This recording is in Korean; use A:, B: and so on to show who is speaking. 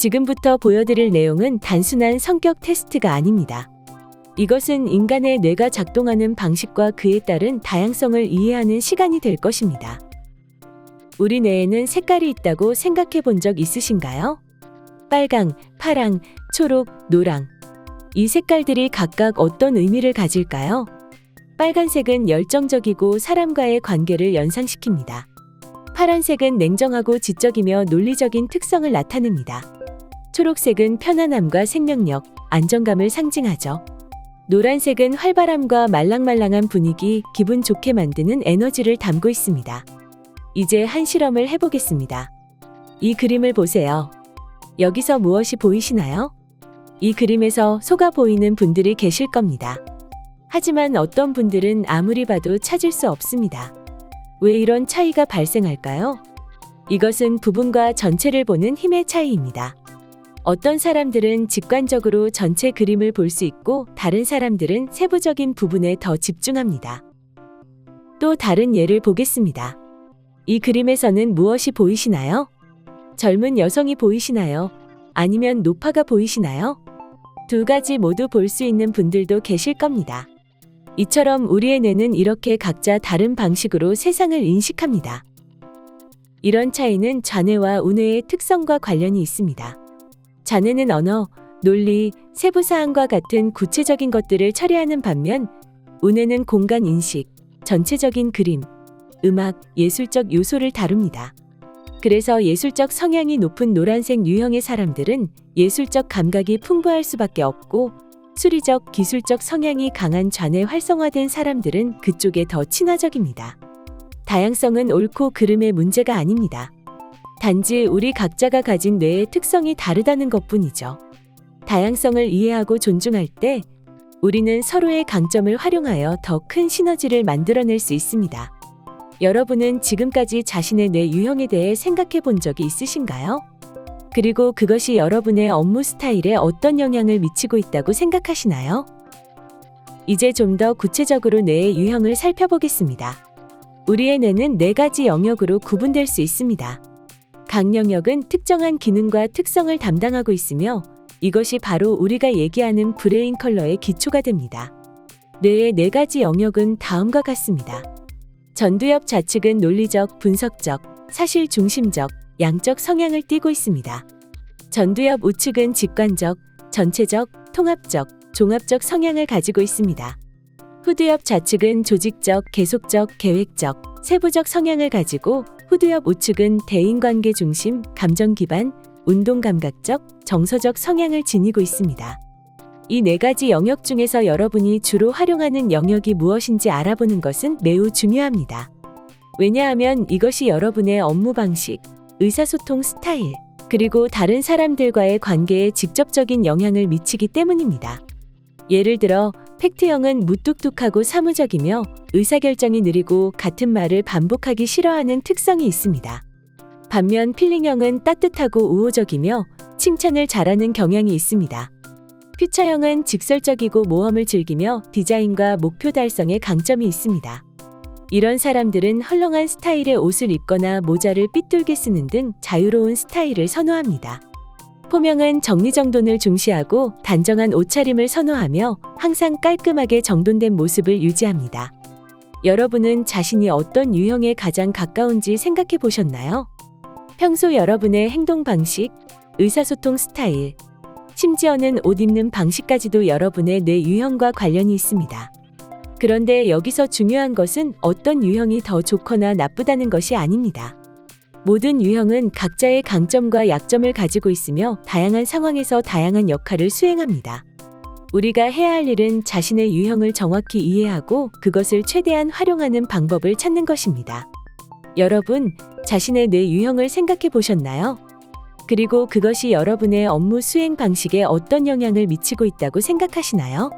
A: 지금부터 보여드릴 내용은 단순한 성격 테스트가 아닙니다. 이것은 인간의 뇌가 작동하는 방식과 그에 따른 다양성을 이해하는 시간이 될 것입니다. 우리 뇌에는 색깔이 있다고 생각해 본 적 있으신가요? 빨강, 파랑, 초록, 노랑. 이 색깔들이 각각 어떤 의미를 가질까요? 빨간색은 열정적이고 사람과의 관계를 연상시킵니다. 파란색은 냉정하고 지적이며 논리적인 특성을 나타냅니다. 초록색은 편안함과 생명력, 안정감을 상징하죠. 노란색은 활발함과 말랑말랑한 분위기, 기분 좋게 만드는 에너지를 담고 있습니다. 이제 한 실험을 해보겠습니다. 이 그림을 보세요. 여기서 무엇이 보이시나요? 이 그림에서 소가 보이는 분들이 계실 겁니다. 하지만 어떤 분들은 아무리 봐도 찾을 수 없습니다. 왜 이런 차이가 발생할까요? 이것은 부분과 전체를 보는 힘의 차이입니다. 어떤 사람들은 직관적으로 전체 그림을 볼 수 있고 다른 사람들은 세부적인 부분에 더 집중합니다. 또 다른 예를 보겠습니다. 이 그림에서는 무엇이 보이시나요? 젊은 여성이 보이시나요? 아니면 노파가 보이시나요? 두 가지 모두 볼 수 있는 분들도 계실 겁니다. 이처럼 우리의 뇌는 이렇게 각자 다른 방식으로 세상을 인식합니다. 이런 차이는 좌뇌와 우뇌의 특성과 관련이 있습니다. 자네는 언어, 논리, 세부 사항과 같은 구체적인 것들을 처리하는 반면 운에는 공간 인식, 전체적인 그림, 음악, 예술적 요소를 다룹니다. 그래서 예술적 성향이 높은 노란색 유형의 사람들은 예술적 감각이 풍부할 수밖에 없고 수리적, 기술적 성향이 강한 좌뇌 활성화된 사람들은 그쪽에 더 친화적입니다. 다양성은 옳고 그름의 문제가 아닙니다. 단지 우리 각자가 가진 뇌의 특성이 다르다는 것 뿐이죠. 다양성을 이해하고 존중할 때 우리는 서로의 강점을 활용하여 더 큰 시너지를 만들어낼 수 있습니다. 여러분은 지금까지 자신의 뇌 유형에 대해 생각해 본 적이 있으신가요? 그리고 그것이 여러분의 업무 스타일에 어떤 영향을 미치고 있다고 생각하시나요? 이제 좀 더 구체적으로 뇌의 유형을 살펴보겠습니다. 우리의 뇌는 네 가지 영역으로 구분될 수 있습니다. 각 영역은 특정한 기능과 특성을 담당하고 있으며 이것이 바로 우리가 얘기하는 브레인 컬러의 기초가 됩니다. 뇌의 네 가지 영역은 다음과 같습니다. 전두엽 좌측은 논리적, 분석적, 사실 중심적, 양적 성향을 띠고 있습니다. 전두엽 우측은 직관적, 전체적, 통합적, 종합적 성향을 가지고 있습니다. 후두엽 좌측은 조직적, 계속적, 계획적, 세부적 성향을 가지고 후두엽 우측은 대인관계 중심, 감정 기반, 운동 감각적, 정서적 성향을 지니고 있습니다. 이 네 가지 영역 중에서 여러분이 주로 활용하는 영역이 무엇인지 알아보는 것은 매우 중요합니다. 왜냐하면 이것이 여러분의 업무 방식, 의사소통 스타일, 그리고 다른 사람들과의 관계에 직접적인 영향을 미치기 때문입니다. 예를 들어, 팩트형은 무뚝뚝하고 사무적이며 의사결정이 느리고 같은 말을 반복하기 싫어하는 특성이 있습니다. 반면 필링형은 따뜻하고 우호적이며 칭찬을 잘하는 경향이 있습니다. 퓨처형은 직설적이고 모험을 즐기며 디자인과 목표 달성에 강점이 있습니다. 이런 사람들은 헐렁한 스타일의 옷을 입거나 모자를 삐뚤게 쓰는 등 자유로운 스타일을 선호합니다. 포명은 정리정돈을 중시하고 단정한 옷차림을 선호하며 항상 깔끔하게 정돈된 모습을 유지합니다. 여러분은 자신이 어떤 유형에 가장 가까운지 생각해 보셨나요? 평소 여러분의 행동 방식, 의사소통 스타일, 심지어는 옷 입는 방식까지도 여러분의 뇌 유형과 관련이 있습니다. 그런데 여기서 중요한 것은 어떤 유형이 더 좋거나 나쁘다는 것이 아닙니다. 모든 유형은 각자의 강점과 약점을 가지고 있으며 다양한 상황에서 다양한 역할을 수행합니다. 우리가 해야 할 일은 자신의 유형을 정확히 이해하고 그것을 최대한 활용하는 방법을 찾는 것입니다. 여러분, 자신의 뇌 유형을 생각해 보셨나요? 그리고 그것이 여러분의 업무 수행 방식에 어떤 영향을 미치고 있다고 생각하시나요?